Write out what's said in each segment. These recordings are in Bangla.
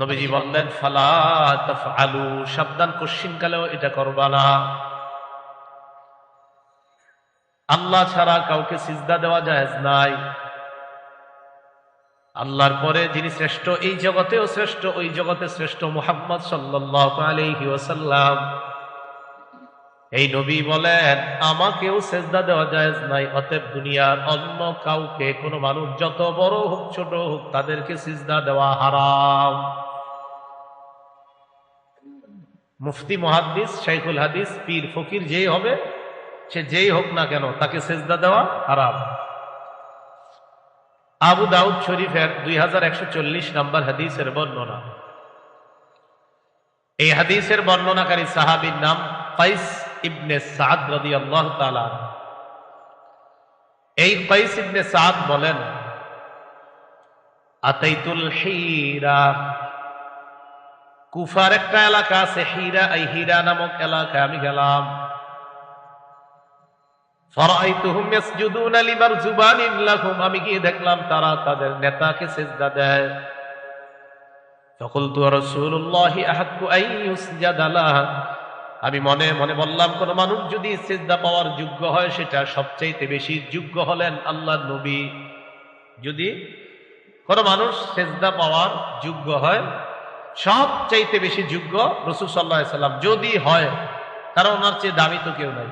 নবীজি বললেন, ফালা আলু সাবধান কশ্চিন কালেও এটা করবা না। আল্লাহ ছাড়া কাউকে সিজদা দেওয়া যায় নাই। আল্লাহর পরে যিনি শ্রেষ্ঠ, এই জগতেও শ্রেষ্ঠ, ওই জগতে শ্রেষ্ঠ মুহাম্মদ ওয়াসাল্লাম। এই নবী বলেন, আমাকেও সেজদা দেওয়া যায় নাই, অতএব দুনিয়ার অন্য কাউকে, কোনো মানুষ যত বড় হোক, ছোট হোক, তাদেরকে সিজদা দেওয়া হারাম। মুফতি, মহাদ্দিস, শাইখুল হাদিস, পীর, ফকির, যেই হবে, সে যেই হোক না কেন, তাকে সেজদা দেওয়া হারাম। আবু দাউদ শরীফের দুই হাজার একশো চল্লিশ নম্বর হাদিসের বর্ণনা। এই হাদিসের বর্ণনাকারী সাহাবীর নাম কাইস ইবনে সাদ রদি আল্লাহ তালা এই কাইস ইবনে সাদ বলেন, আতাইতুল হিরা কুফার একটা এলাকা আছে হীরা, এই হীরা নামক এলাকায় আমি গেলাম। আমি গিয়ে দেখলাম তারা তাদের নেতাকে সেজদা দেয়। আমি মনে মনে বললাম, কোন মানুষ যদি সেজদা পাওয়ার যোগ্য হয়, সেটা সবচাইতে বেশি যোগ্য হলেন আল্লাহ নবী। যদি কোন মানুষ সেজদা পাওয়ার যোগ্য হয় সবচাইতে বেশি যোগ্য রসুল সাল্লাহ সাল্লাম। যদি হয়, কারণ ওনার চেয়ে দামি তো কেউ নাই।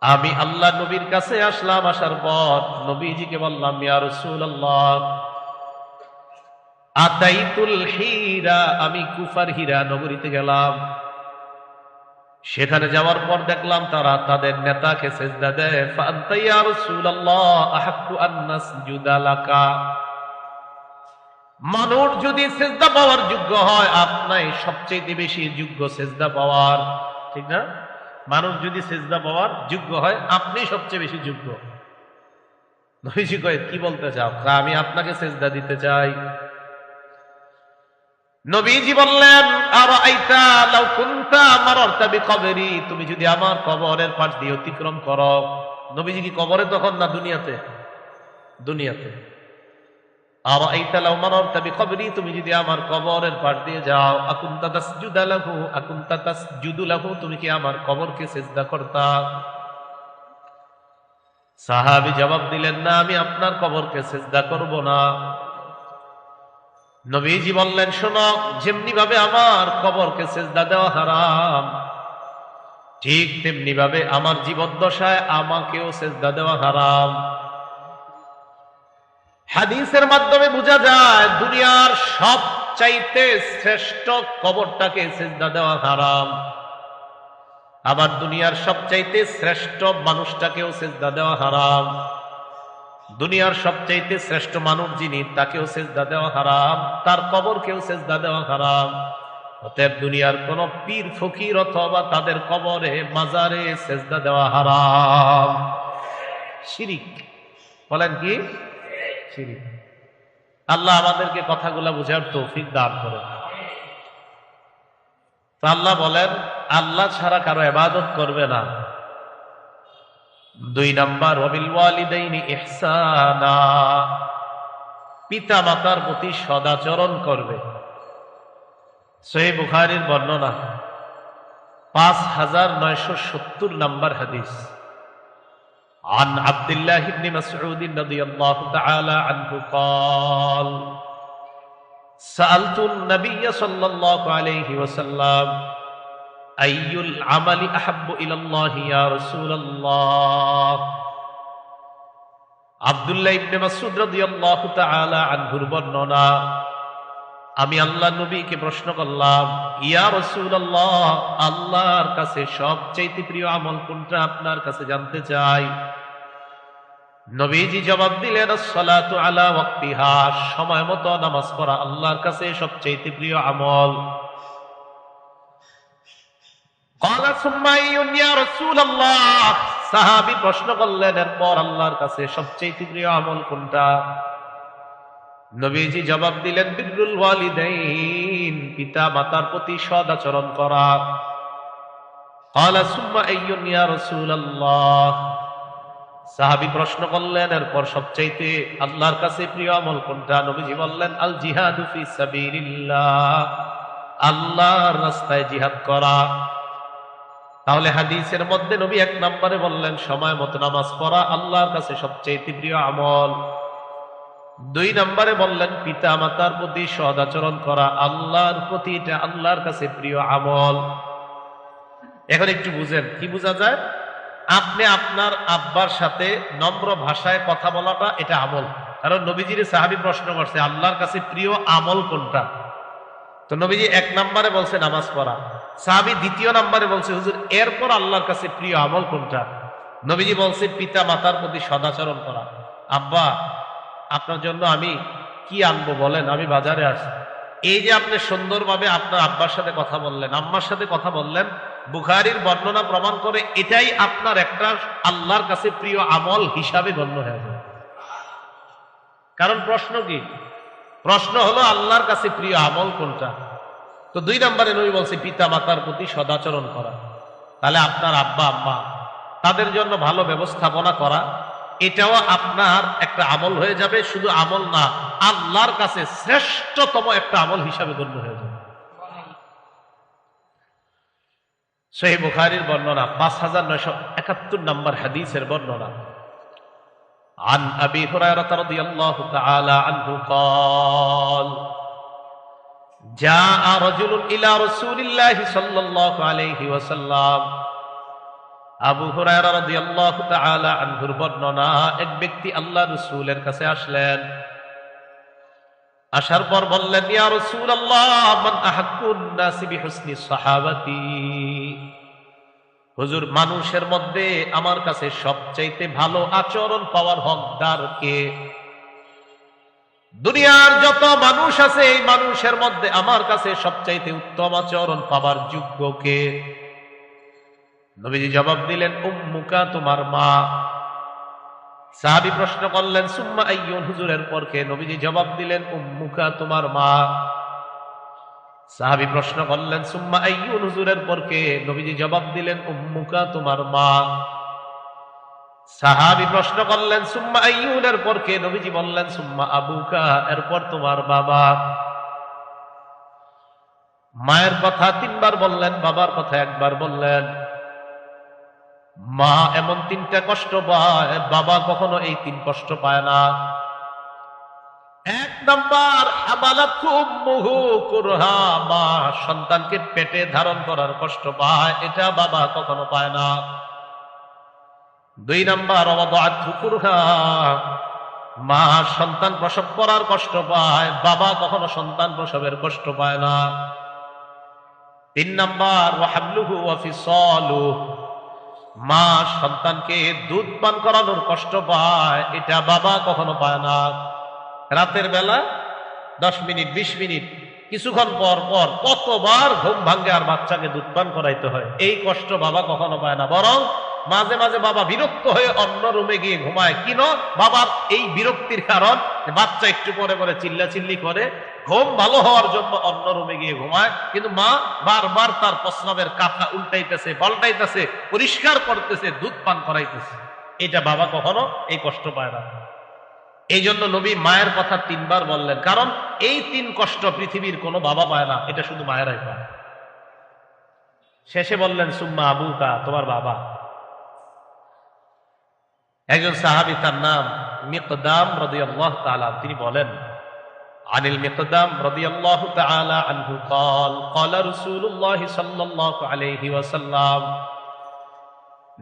আমি আল্লাহ নবীর কাছে আসলাম, আসার পর নবীজিকে বললাম হীরা? আমি কুফার হীরা নগরীতে গেলাম। সেখানে যাওয়ার পর দেখলাম তারা তাদের নেতাকে সেজদা দেয় মানুষ যদি সেজদা পাওয়ার যোগ্য হয়, আপনাই সবচেয়ে বেশি যোগ্য সেজদা পাওয়ার। ঠিক না? মানুষ যদি সেজদা পাওয়ার যোগ্য হয়, আপনি সবচেয়ে বেশি যোগ্য। কি বলতে চাও? আমি আপনাকে সেজদা দিতে চাই। নবীজি বললেন আর আইতা লাউ কুনতা মারারতা বিকবরি? তুমি যদি আমার কবরের পাশ দিয়ে অতিক্রম করো। নবীজি কি কবরে তখন না দুনিয়াতে? দুনিয়াতে। আর আইতা লাউ মারারতা বিকবরি? তুমি যদি আমার কবরের পাশ দিয়ে যাও। আকুনতা তাসজুদা লাহু? আকুনতা তাসজুদু লাহু? তুমি কি আমার কবরকে সিজদা করতা? সাহাবী জবাব দিলেন, না, আমি আপনার কবরকে সিজদা করব না। নবীজি বললেন, শোনো যেমনি ভাবে আমার কবরকে সেজদা দেওয়া হারাম, ঠিক তেমনি ভাবে আমার জীবদ্দশায় আমাকেও সেজদা দেওয়া হারাম। হাদিসের মাধ্যমে বোঝা যায়, দুনিয়ার সব চাইতে শ্রেষ্ঠ কবরটাকে সেজদা দেওয়া হারাম। আবার দুনিয়ার সবচাইতে শ্রেষ্ঠ মানুষটাকেও সেজদা দেওয়া হারাম। দুনিয়ার সবচাইতে শ্রেষ্ঠ মানুষ যিনি, তাকেও সেজদা দেওয়া হারাম, তার কবরকেও সেজদা দেওয়া হারাম। অতএব দুনিয়ার কোন পীর, ফকির অথবা তাদের কবরে, মাজারে সেজদা দেওয়া হারাম। শিরিক, বলেন কি? শিরিক। আল্লাহ আমাদেরকে কথাগুলা বুঝার তৌফিক দান করে আল্লাহ বলেন, আল্লাহ ছাড়া কারও এবাদত করবে না। দুই নাম্বার ওয়াবিল ওয়ালিদাইনি ইহসানা পিতা মাতার প্রতি সদাচরণ করবে সহি বুখারীর বর্ণনা পাঁচ হাজার নয়শো সত্তর নম্বর হাদিস عن عبد الله بن مسعود رضي الله تعالى عنه قال سألت النبي صلى الله عليه وسلم আইয়ুল আমালি আহাব্বু ইলাল্লাহি ইয়া রাসূলুল্লাহ। আব্দুল্লাহ ইবনে মাসউদ রাদিয়াল্লাহু তাআলা আনহুর বর্ণনা, আমি আল্লাহ নবীকে প্রশ্ন করলাম, ইয়া রাসূলুল্লাহ, আল্লাহর কাছে সবচেয়ে প্রিয় আমল কোনটা আপনার কাছে জানতে চাই? নবীজি জবাব দিলেন সালাতু আলা ওয়াক্তিহা, সময় মতো নামাজ পড়া আল্লাহর কাছে সবচেয়ে প্রিয় আমল। সাহাবি প্রশ্ন করলেন, এরপর আল্লাহর কাছে সবচেয়ে প্রিয় আমল কোনটা? নবীজি জবাব দিলেন ওয়ালিদাইন, পিতা মাতার প্রতি সদ আচরণ করা। সাহাবি প্রশ্ন করলেন, এরপর সবচাইতে আল্লাহর কাছে প্রিয় আমল কোনটা? নবীজি বললেন, আল জিহাদ আল্লাহর রাস্তায় জিহাদ করা। তাহলে হাদিসের মধ্যে নবী এক নম্বরে বললেন, সময় মতো নামাজ পড়া আল্লাহর কাছে সবচেয়ে প্রিয় আমল। দুই নম্বরে বললেন পিতা মাতার প্রতি সদাচরণ করা আল্লাহর প্রতি, এটা আল্লাহর কাছে প্রিয় আমল। এখন একটু বুঝেন, কি বোঝা যায়? আপনি আপনার আব্বার সাথে নম্র ভাষায় কথা বলাটা এটা আমল। কারণ নবীজির সাহাবি প্রশ্ন করছে, আল্লাহর কাছে প্রিয় আমল কোনটা? তো নবীজি এক নম্বরে বলছে, নামাজ পড়া। সাহাবি দ্বিতীয় নাম্বারে বলছে, হুজুর, এরপর আল্লাহর কাছে প্রিয় আমল কোনটা? নবীজি বলছে, পিতা মাতার প্রতি সদাচরণ করা। আব্বা, আপনার জন্য আমি কি আনব বলেন? আমি বাজারে আসি। এই যে আপনি সুন্দরভাবে আপনার আব্বার সাথে কথা বললেন, আম্মার সাথে কথা বললেন, বুখারির বর্ণনা প্রমাণ করে এটাই আপনার একটা আল্লাহর কাছে প্রিয় আমল হিসাবে গণ্য হয়ে যায়। কারণ প্রশ্ন কি? প্রশ্ন হলো, আল্লাহর কাছে প্রিয় আমল কোনটা? তো দুই নম্বরে নবী বলছে পিতা মাতার প্রতি সদাচরণ করা তাহলে আপনার আব্বা আম্মা তাদের জন্য ভালো ব্যবস্থাপনা করা এটাও আপনার একটা আমল হয়ে যাবে শুধু আমল না আল্লাহর কাছে শ্রেষ্ঠতম একটা আমল হিসাবে গণ্য হয়ে যাবে সেই বুখারির বর্ণনা পাঁচ হাজার নয়শো একাত্তর নম্বর হাদিসের বর্ণনা عن أبي هريرة رضي الله تعالى عنه قال جاء رجل إلى رسول الله صلى الله عليه وسلم আবু হুরায়রা রাদিয়াল্লাহু তাআলা আনহুর বর্ণনা এক ব্যক্তি আল্লাহ রাসূলের কাছে আসলেন আসার পর বললেন ইয়া রাসূলুল্লাহ মান আহাক্কুন নাসি বিহুসনি সাহাবাতি হুজুর মানুষের মধ্যে আমার কাছে সবচাইতে ভালো আচরণ পাওয়ার হকদার কে দুনিয়ার যত মানুষ আছে, এই মানুষের মধ্যে আমার কাছে সবচাইতে উত্তম আচরণ পাবার যোগ্য কে? নবীজি জবাব দিলেন, উম্মুকা, তোমার মা। সাহাবি প্রশ্ন করলেন, সুম্মা আইয়ুন? হুজুরের পর কে নবীজি জবাব দিলেন, উম্মুকা, তোমার মা। সাহাবি প্রশ্ন করলেন, সুম্মা আইয়ুন? হুজুরের পর কে নবীজি জবাব দিলেন, উম্মুকা, তোমার মা। সাহাবি প্রশ্ন করলেন, সুম্মা আইয়ুনের পর কে? নবীজি বললেন, সুম্মা আবুকা, এরপর তোমার বাবা। মায়ের কথা তিনবার বললেন, বাবার কথা একবার বললেন। মা এমন তিনটা কষ্ট পায়, বাবা কখনো এই তিন কষ্ট পায় না। এক নাম্বার মা সন্তানকে পেটে ধারণ করার কষ্ট পায়, এটা বাবা কখনো পায় না। দুই নাম্বার মা সন্তান প্রসব করার কষ্ট পায়, বাবা কখনো সন্তান প্রসবের কষ্ট পায় না। তিন নাম্বার মা সন্তানকে দুধ পান করানোর কষ্ট পায়, এটা বাবা কখনো পায় না। রাতের বেলা, দশ মিনিট, বিশ মিনিট, কিছুক্ষণ পর পর কতবার ঘুম ভাঙ্গে আর বাচ্চাকে দুধ পান করাইতে হয়, এই কষ্ট বাবা কখনো পায় না। বরং মাঝে মাঝে বাবা বিরক্ত হয়ে অন্য রুমে গিয়ে ঘুমায়। কিন? বাবার এই বিরক্তির কারণ বাচ্চা একটু পরে পরে চিল্লা চিল্লি করে, ঘুম ভালো হওয়ার জন্য অন্য রুমে গিয়ে ঘুমায়। কিন্তু মা বারবার তার প্রস্রাবের কাঁথা উল্টাইতেছে, পাল্টাইতেছে, পরিষ্কার করতেছে, দুধ পান করাইতেছে। এটা বাবা কখনো এই কষ্ট পায় না। এই জন্য নবী মায়ের কথা তিনবার বললেন। কারণ এই তিন কষ্ট পৃথিবীর কোনো বাবা পায় না, এটা শুধু মায়েরাই পায়। শেষে বললেন, সুম্মা আবুকা, তোমার বাবা। একজন সাহাবি তার নাম মিকদাম রদিয়াল্লাহ তাআলা তিনি বলেন عن المقدام رضي الله تعالى عنه قال قال رسول الله صلى الله عليه وسلم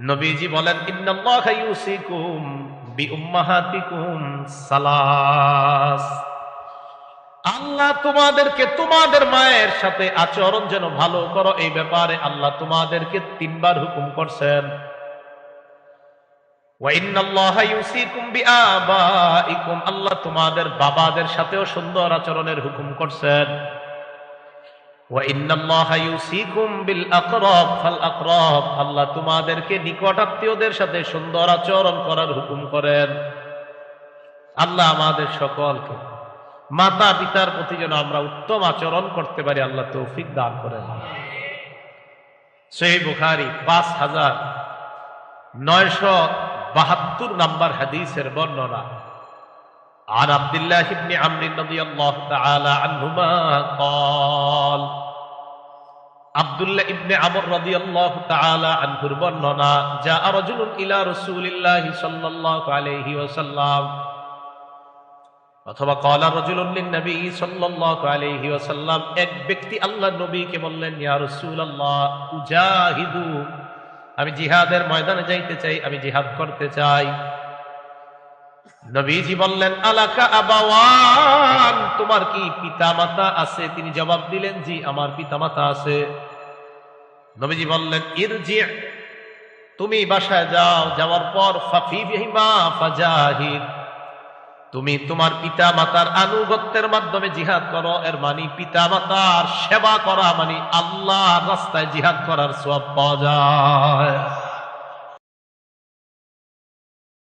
নবীজি বলেন ইন্নাল্লাহা ইউসিকুম বিউম্মাহাতিকুম সালাস আল্লাহ তোমাদেরকে তোমাদের মায়ের সাথে আচরণ যেন ভালো করো এই ব্যাপারে আল্লাহ তোমাদেরকে তিনবার হুকুম করছেন আল্লাহ তোমাদের বাবাদের সাথেও সুন্দর আচরণের হুকুম করছেন। আল্লাহ তোমাদেরকে নিকট আত্মীয়দের সাথে সুন্দর আচরণ করার হুকুম করেন। আল্লাহ আমাদের সকলকে মাতা পিতার প্রতি যেন আমরা উত্তম আচরণ করতে পারি, আল্লাহ তৌফিক দান করেন। সেই বুখারি পাঁচ হাজার নয়শ বাহাত্তর নাম্বার হাদিসের বর্ণনা عن عبد الله بن عمرو رضي الله تعالى عنهما قال عبد الله بن عمرو رضي الله تعالى عنه বর্ণনা جاء رجل الى رسول الله صلى الله عليه وسلم অথবা কলা রজুল্লিন নবী সাল্লাল্লাহু আলাইহি ওয়াসাল্লাম এক ব্যক্তি আল্লাহ নবীকে বললেন ইয়া রাসূলুল্লাহ উজাহিদু আমি জিহাদের ময়দানে যাইতে চাই, আমি জিহাদ করতে চাই। নবীজি বললেন, আলাকা আবাওয়ান, তোমার কি পিতা মাতা আছে? তিনি জবাব দিলেন, জি, আমার পিতা মাতা আছে। নবীজি বললেন, ইরজি, তুমি বাসায় যাও, যাওয়ার পর, ফাফি ফাজাহিদ তুমি তোমার পিতা মাতার আনুগত্যের মাধ্যমে জিহাদ করো, এর মানে পিতা মাতার সেবা করা মানে আল্লাহ রাস্তায় জিহাদ করার সব পাওয়া যায়।